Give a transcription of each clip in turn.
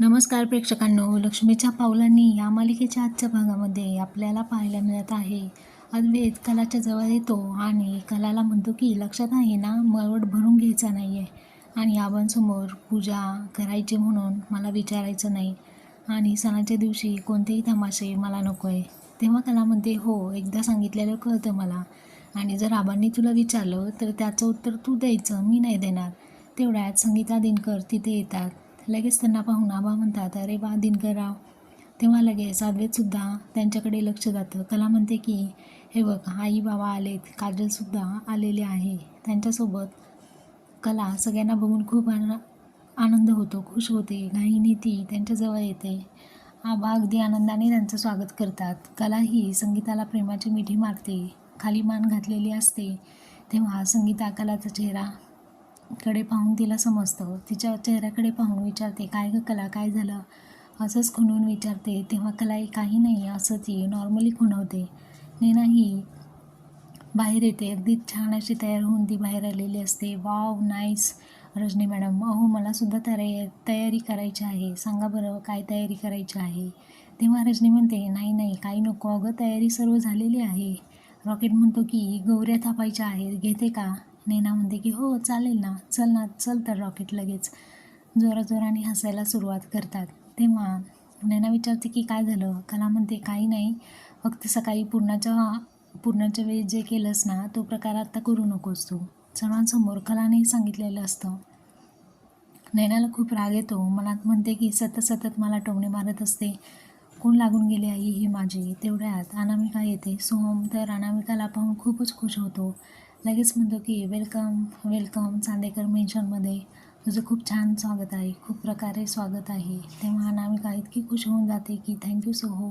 नमस्कार प्रेक्षकांनो लक्ष्मीच्या पावलांनी या मालिकेच्या आजच्या भागामध्ये आपल्याला पाहायला मिळत आहे. अद्वैत कलाच्या जवळ येतो आणि कलाला म्हणतो की लक्षात आहे ना मळवट भरून घ्यायचा नाही आहे आणि आबांसमोर पूजा करायची म्हणून मला विचारायचं नाही. आणि सणाच्या दिवशी कोणतेही तमाशे मला नको आहे तेव्हा कला म्हणते हो एकदा सांगितलेलं कळतं मला. आणि जर आबांनी तुला विचारलं तर त्याचं उत्तर तू द्यायचं मी नाही देणार. तेवढ्यात संगीता दिनकर तिथे येतात. लगेच त्यांना पाहून आबा म्हणतात अरे वा दिनकरराव. तेव्हा लगेच अद्वैतसुद्धा त्यांच्याकडे लक्ष जातं. कला म्हणते की हे बघ आई बाबा आलेत काजलसुद्धा आलेले आहे. त्यांच्यासोबत कला सगळ्यांना बघून खूप आन आनंद होतो खुश होते. घाईने ती त्यांच्याजवळ येते. आबा अगदी आनंदाने त्यांचं स्वागत करतात. कला ही संगीताला प्रेमाची मिठी मारते. खाली मान घातलेली असते तेव्हा संगीता कलाचा चेहरा कडे पाहून तिला समजतं. तिच्या चेहऱ्याकडे पाहून विचारते काय गं कला? काय झालं? असंच खुणून विचारते तेव्हा कला काही नाही असं ती नॉर्मली खुणवते. नाही नाही बाहेर येते. अगदी छान अशी तयार होऊन ती बाहेर आलेली असते. Wow nice. रजनी मॅडम अहो मलासुद्धा तयारी तयारी करायची आहे. सांगा बरं काय तयारी करायची आहे? तेव्हा रजनी म्हणते नाही नाही काही नको. अगं तयारी सर्व झालेली आहे. रॉकेट म्हणतो की गौऱ्या थापायच्या आहेत. घेते का? नेना म्हणते की हो चालेल ना. चल ना चल तर रॉकेट लगेच. जोराजोराने हसायला सुरुवात करतात. तेव्हा नैना विचारते की काय झालं? कला म्हणते काही नाही. फक्त सकाळी पूर्णाच्या पूर्णाच्या वेळी जे केलंस ना तो प्रकार आत्ता करू नकोस तू. सर्वांसमोर कलाने सांगितलेलं असतं. नैनाला खूप राग येतो. मनात म्हणते की सतत सतत मला टोमणे मारत असते. कोण लागून गेले आई ही माझी? तेवढ्यात अनामिका येते. सोहम तर अनामिकाला पाहून खूपच खुश होतो. लगेच म्हणतो की वेलकम वेलकम चांदेकर मेन्शनमध्ये तुझं खूप छान स्वागत आहे. खूप प्रकारे स्वागत आहे. तेव्हा अनामिका इतकी खुश होऊन जाते की थँक्यू सो हो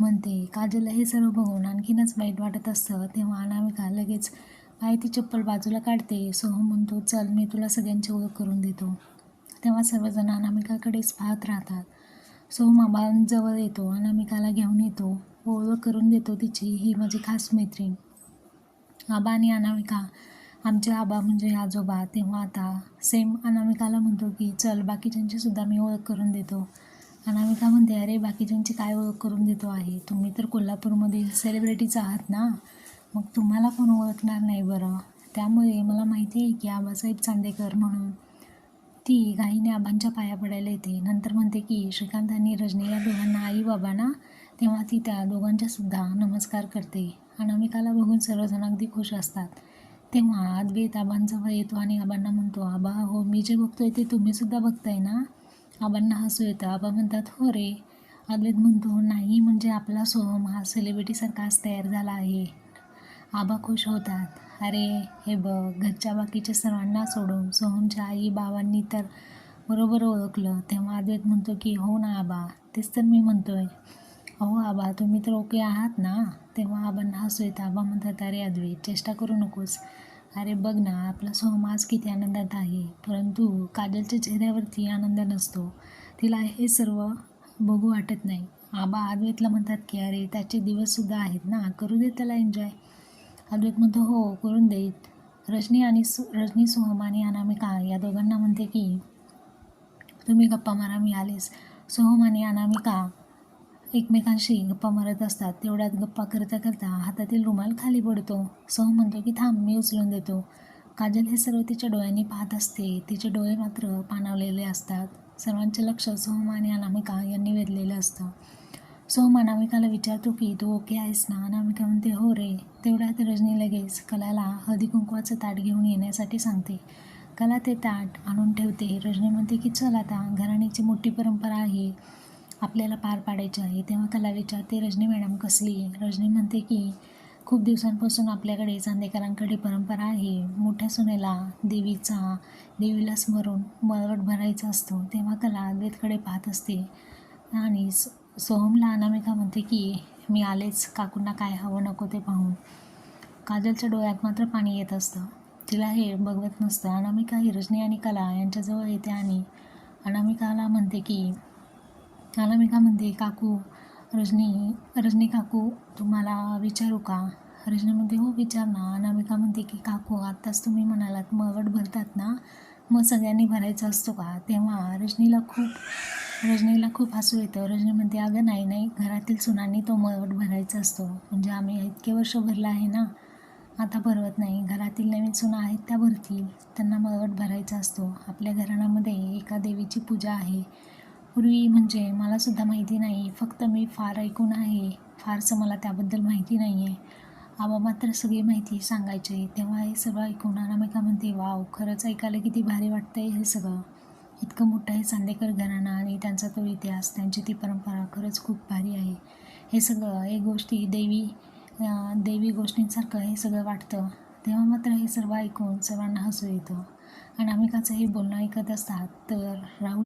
म्हणते काजलला हे सर्व बघून आणखीनच वाईट वाटत असतं. तेव्हा अनामिका लगेच पाय ती चप्पल बाजूला काढते. सोहम म्हणतो चल मी तुला सगळ्यांची ओळख करून देतो. तेव्हा सर्वजण अनामिकाकडेच पाहत राहतात. सोहम आबांजवळ येतो अनामिकाला घेऊन येतो. ओळख करून देतो तिची ही माझी खास मैत्रीण. आबा आणि अनामिका आमचे आबा म्हणजे आजोबा तेव्हा आता सेम अनामिकाला म्हणतो की चल बाकीच्यांची सुद्धा मी ओळख करून देतो. अनामिका म्हणते अरे बाकीच्यांची काय ओळख करून देतो आहे? तुम्ही तर कोल्हापूरमधील सेलिब्रिटीच आहात ना? मग तुम्हाला कोण ओळखणार नाही बरं? त्यामुळे मला माहिती आहे की आबासाहेब चांदेकर म्हणून ती घाईने आबांच्या पाया पडायला येते. नंतर म्हणते की श्रीकांत आणि रजनी या दोघांना आई बाबा ना? तेव्हा ती त्या दोघांच्यासुद्धा नमस्कार करते. अनामिकाला बघून सर्वजण अगदी खुश असतात. तेव्हा अद्वैत आबांजवळ येतो आणि आबांना म्हणतो आबा हो मी जे बघतोय ते तुम्हीसुद्धा बघताय ना? आबांना हसू येतं. आबा म्हणतात हो रे. अद्वैत म्हणतो नाही म्हणजे आपला सोहम हा सेलिब्रिटीसारखाच तयार झाला आहे. आबा खुश होतात. अरे हे बघ घरच्या बाकीच्या सर्वांना सोडून सोहमच्या आई बाबांनी तर बरोबर ओळखलं. तेव्हा अद्वैत म्हणतो की हो ना आबा तेच तर मी म्हणतोय. अहो आबा तुम्ही तर ओके आहात ना? तेव्हा आबांना हसू येतं आबा म्हणतात अरे अद्वे चेष्टा करू नकोस. अरे बघ ना आपला सोहम आज किती आनंदात आहे. परंतु काजलच्या चेहऱ्यावरती आनंद नसतो. तिला हे सर्व बघू वाटत नाही. आबा अद्वैतला म्हणतात की अरे त्याचे दिवससुद्धा आहेत ना. करू दे त्याला एन्जॉय अद्वैत म्हणतो हो करून देत रजनी आणि सु रजनी सोहम आणि अनामिका या दोघांना म्हणते की तुम्ही गप्पा मारा मी आलेस सोहम आणि अनामिका एकमेकांशी गप्पा मारत असतात. तेवढ्यात गप्पा करता करता हातातील रुमाल खाली पडतो. सोहम म्हणतो की थांब मी उचलून देतो. काजल हे सर्व तिच्या डोळ्यांनी पाहत असते. तिचे डोळे मात्र पाणावलेले असतात. सर्वांचे लक्ष सोहम आणि अनामिका यांनी वेधलेलं असतं. सोहम अनामिकाला विचारतो की तू ओके आहेस ना? अनामिका म्हणते हो रे. तेवढ्यात रजनी लगेच कलाला हळदी कुंकवाचं ताट घेऊन येण्यासाठी सांगते. कला ते ताट आणून ठेवते. रजनी म्हणते की चल आता घराण्याची मोठी परंपरा आहे. आपल्याला पार पाडायची आहे. तेव्हा कला विचारते रजनी मॅडम कसली रजनी म्हणते की खूप दिवसांपासून आपल्याकडे चांदेकरांकडे परंपरा आहे. मोठ्या सुनेला देवीचा देवीला स्मरून मळवट भरायचा असतो. तेव्हा कला अद्वैतकडे पाहत असते. आणि स सोहमला अनामिका म्हणते की मी आलेच काकूंना काय हवं नको ते पाहून. काजलच्या डोळ्यात मात्र पाणी येत असतं. तिला हे बघवत नसतं. अनामिका ही रजनी आणि कला यांच्याजवळ येते आणि अनामिकाला म्हणते की अनामिका म्हणते काकू रजनी रजनी काकू तुम्हाला विचारू का? रजनी म्हणते हो विचार ना. अनामिका म्हणते की काकू आत्ताच तुम्ही म्हणालात मळवट भरतात ना मग सगळ्यांनी भरायचा असतो का? तेव्हा रजनीला खूप रजनीला खूप हसू येतं. रजनी म्हणते अगं नाही नाही घरातील सुनांनी तो मळवट भरायचा असतो. म्हणजे आम्ही इतके वर्ष भरलं आहे ना आता भरवत नाही. घरातील नवीन सुना आहेत त्या भरतील. त्यांना मळवट भरायचा असतो. आपल्या घराण्यामध्ये एका देवीची पूजा आहे. पूर्वी म्हणजे मलासुद्धा माहिती नाही. फक्त मी फार ऐकून आहे. फारसं मला त्याबद्दल माहिती नाही आहे आबा मात्र सगळी माहिती सांगायचे. तेव्हा हे सगळं ऐकून अनामिका म्हणते वाव खरंच ऐकायला किती भारी वाटतंय हे सगळं. इतकं मोठं आहे चांदेकर घराणा आणि त्यांचा तो इतिहास त्यांची ती परंपरा खरंच खूप भारी आहे. हे सगळं हे गोष्टी देवी देवी गोष्टींसारखं हे सगळं वाटतं. तेव्हा मात्र हे सर्व ऐकून सर्वांना हसू येतं. अनामिकाचं हे बोलणं ऐकत असतात तर राहुल